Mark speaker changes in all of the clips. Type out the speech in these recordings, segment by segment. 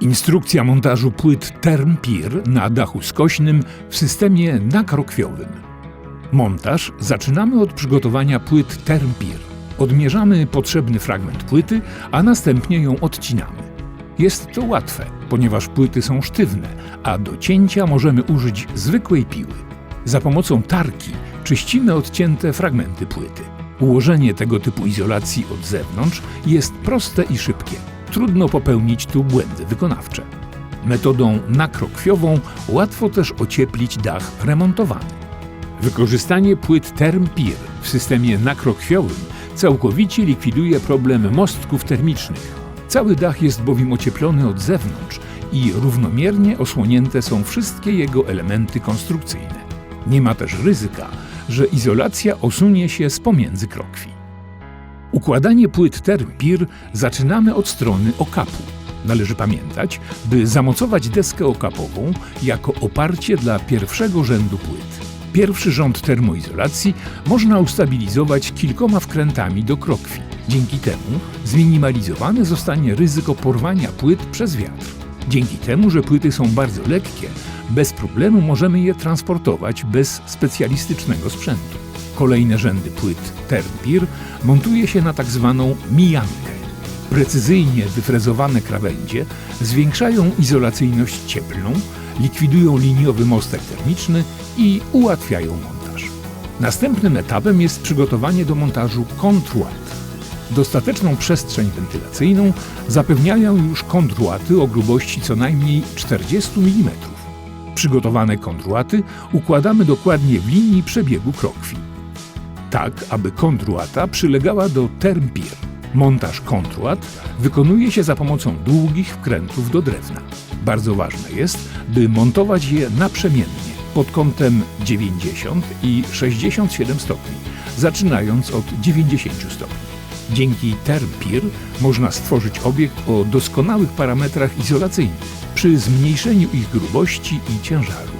Speaker 1: Instrukcja montażu płyt Termpir na dachu skośnym w systemie nakrokwiowym. Montaż zaczynamy od przygotowania płyt Termpir. Odmierzamy potrzebny fragment płyty, a następnie ją odcinamy. Jest to łatwe, ponieważ płyty są sztywne, a do cięcia możemy użyć zwykłej piły. Za pomocą tarki czyścimy odcięte fragmenty płyty. Ułożenie tego typu izolacji od zewnątrz jest proste i szybkie. Trudno popełnić tu błędy wykonawcze. Metodą nakrokwiową łatwo też ocieplić dach remontowany. Wykorzystanie płyt Termpir w systemie nakrokwiowym całkowicie likwiduje problem mostków termicznych. Cały dach jest bowiem ocieplony od zewnątrz i równomiernie osłonięte są wszystkie jego elementy konstrukcyjne. Nie ma też ryzyka, że izolacja osunie się z pomiędzy krokwi. Układanie płyt Termpir zaczynamy od strony okapu. Należy pamiętać, by zamocować deskę okapową jako oparcie dla pierwszego rzędu płyt. Pierwszy rząd termoizolacji można ustabilizować kilkoma wkrętami do krokwi. Dzięki temu zminimalizowane zostanie ryzyko porwania płyt przez wiatr. Dzięki temu, że płyty są bardzo lekkie, bez problemu możemy je transportować bez specjalistycznego sprzętu. Kolejne rzędy płyt Termpir montuje się na tak zwaną mijankę. Precyzyjnie wyfrezowane krawędzie zwiększają izolacyjność cieplną, likwidują liniowy mostek termiczny i ułatwiają montaż. Następnym etapem jest przygotowanie do montażu kontruat. Dostateczną przestrzeń wentylacyjną zapewniają już kontruaty o grubości co najmniej 40 mm. Przygotowane kontruaty układamy dokładnie w linii przebiegu krokwi tak aby kontruata przylegała do termpir. Montaż kontruat wykonuje się za pomocą długich wkrętów do drewna. Bardzo ważne jest, by montować je naprzemiennie pod kątem 90 i 67 stopni, zaczynając od 90 stopni. Dzięki termpir można stworzyć obiekt o doskonałych parametrach izolacyjnych przy zmniejszeniu ich grubości i ciężaru.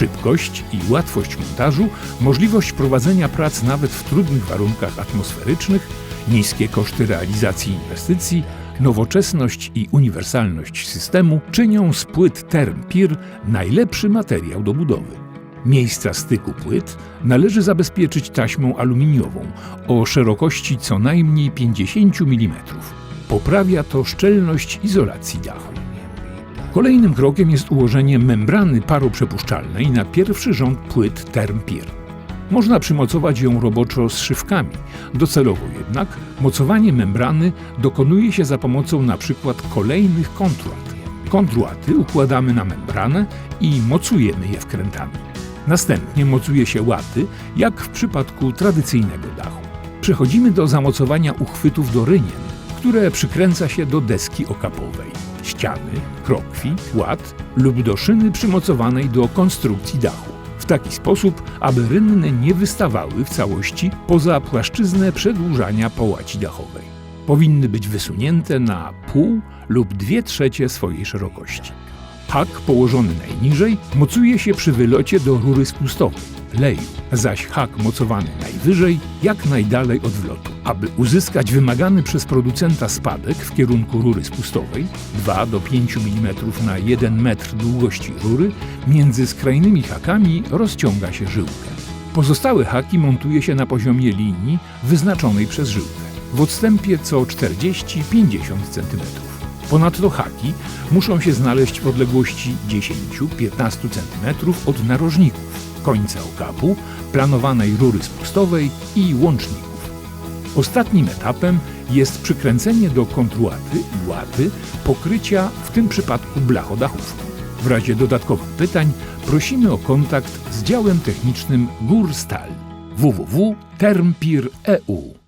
Speaker 1: Szybkość i łatwość montażu, możliwość prowadzenia prac nawet w trudnych warunkach atmosferycznych, niskie koszty realizacji inwestycji, nowoczesność i uniwersalność systemu czynią z płyt Termpir najlepszy materiał do budowy. Miejsca styku płyt należy zabezpieczyć taśmą aluminiową o szerokości co najmniej 50 mm. Poprawia to szczelność izolacji dachu. Kolejnym krokiem jest ułożenie membrany paroprzepuszczalnej na pierwszy rząd płyt Termpir. Można przymocować ją roboczo z szywkami. Docelowo jednak mocowanie membrany dokonuje się za pomocą np. kolejnych kontruat. Kontruaty układamy na membranę i mocujemy je wkrętami. Następnie mocuje się łaty, jak w przypadku tradycyjnego dachu. Przechodzimy do zamocowania uchwytów do rynien, które przykręca się do deski okapowej ściany, krokwi, ład lub do szyny przymocowanej do konstrukcji dachu. W taki sposób, aby rynny nie wystawały w całości poza płaszczyznę przedłużania połaci dachowej. Powinny być wysunięte na pół lub dwie trzecie swojej szerokości. Hak położony najniżej mocuje się przy wylocie do rury spustowej, leju, zaś hak mocowany najwyżej jak najdalej od wlotu. Aby uzyskać wymagany przez producenta spadek w kierunku rury spustowej 2 do 5 mm na 1 metr długości rury, między skrajnymi hakami rozciąga się żyłkę. Pozostałe haki montuje się na poziomie linii wyznaczonej przez żyłkę w odstępie co 40-50 cm. Ponadto haki muszą się znaleźć w odległości 10-15 cm od narożników, końca okapu, planowanej rury spustowej i łączników. Ostatnim etapem jest przykręcenie do kontruaty i łaty pokrycia, w tym przypadku blachodachówką. W razie dodatkowych pytań prosimy o kontakt z działem technicznym Górstal www.termpir.eu